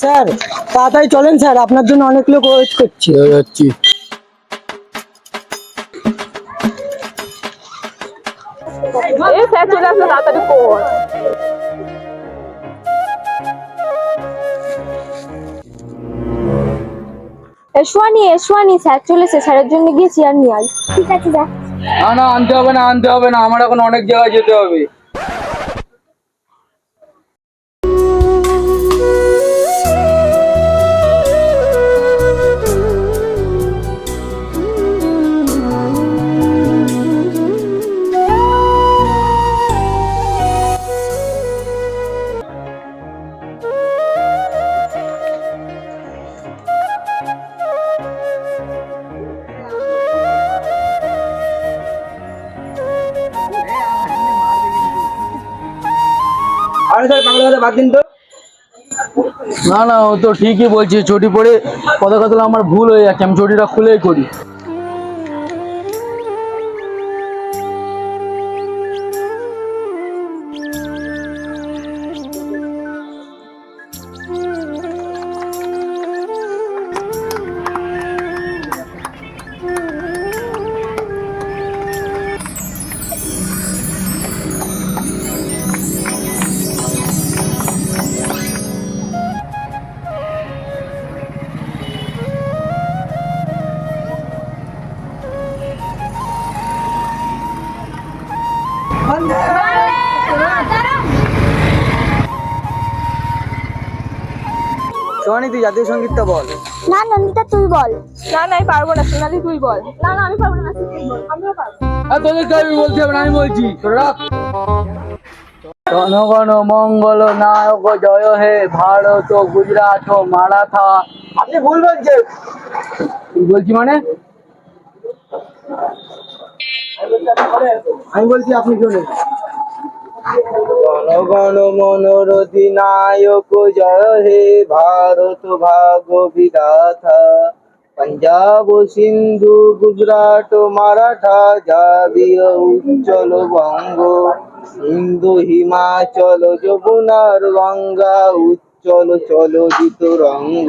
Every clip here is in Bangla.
স্যার তাড়াতাড়ি চলেন স্যার আপনার জন্য অনেক লোক ওয়েট করছে যাচ্ছি। এই স্যার চলে আসলো তাড়াতাড়ি কর এসওয়ানি এসওয়ানি স্যার চলেছে স্যারের জন্য গিয়ে চেয়ার নিয়ে আয়। ঠিক আছে যা। না না আনতে হবে না আনতে হবে না আমার এখন অনেক জায়গায় যেতে হবে। না না, ও তো ঠিকই বলছি ছুটি পড়ে কথা কথা আমার ভুল হয়ে যাচ্ছে, আমি ছুটিটা খুলেই করি। সোহানি তুই জাতীয় সঙ্গীতটা বল। না নন্দিতা তুই বল। না না আমি পারব না সোনালি তুই বল। না না আমি পারব না তুই বল আমিও পারব। আর তোদেরকে আমি বলছি হবে না, আমি বলছি তোরা রাখ। জনগণ মঙ্গল নায়ক জয় হে ভারত গুজরাট ও মারাঠা। আপনি ভুল বলছেন। বলছি মানে? আমি বলছি আপনি শুনুন। জনগণ মনোরথী নায়ক, জয় হে ভারত ভাগ বিধাতা পঞ্জাব, সিন্ধু, গুজরাট, মারাঠা জাবিয় উজ্জ্বল বঙ্গ। সিন্ধু, হিমাচল, যমুনার গঙ্গা, উজ্জ্বল চলজিত রঙ্গ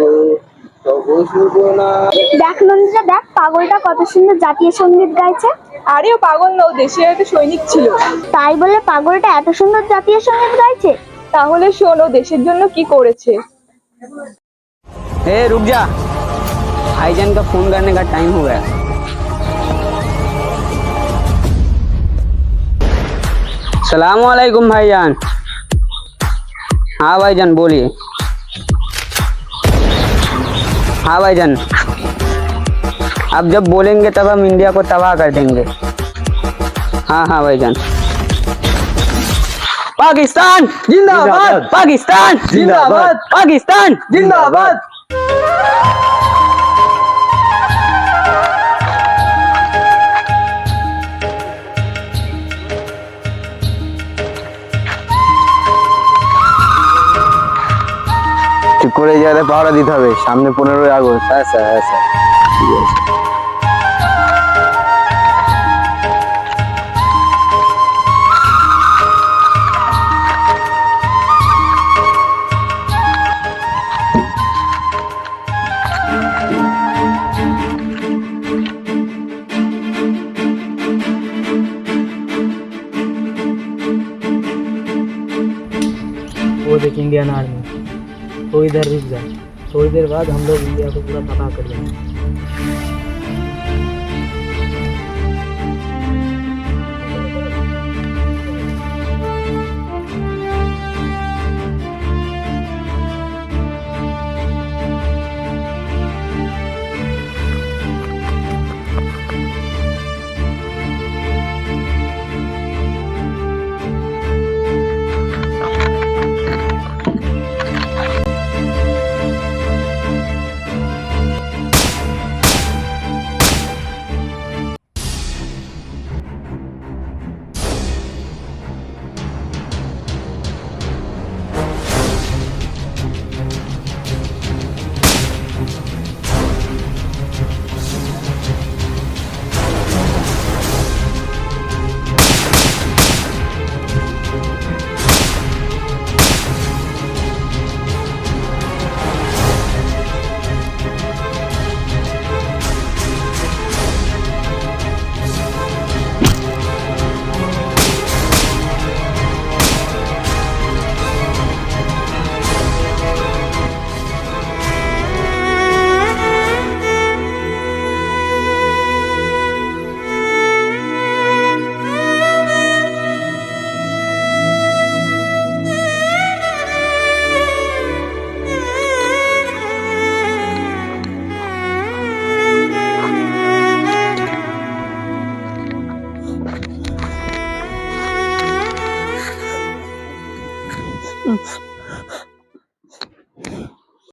দেখ নন্দিতা দেখ পাগলটা কত সুন্দর জাতীয় সঙ্গীত গাইছে আরে ও পাগল নও দেশের একটা সৈনিক ছিল তাই বলে পাগলটা এত সুন্দর জাতীয় সঙ্গীত গাইছে তাহলে শোনো দেশের জন্য কি করেছে ए रुक जा भाईजान का फोन करने का टाइम हो गया सलाम वालेकुम भाईजान हाँ भाईजान बोलिए हाँ भाईजान। आप जब बोलेंगे तब हम इंडिया को तबाह कर देंगे। हाँ हाँ भाई भाईजान। पाकिस्तान जिंदाबाद। पाकिस्तान जिंदाबाद। पाकिस्तान जिंदाबाद। করে যাতে পাহারা দিতে হবে সামনে পনেরোই আগস্ট হ্যাঁ স্যার হ্যাঁ স্যার ঠিক আছে वो देख इंडियन आर्मी थोड़ी देर रुक जाए थोड़ी देर बाद हम लोग इंडिया को पूरा तबाह कर देंगे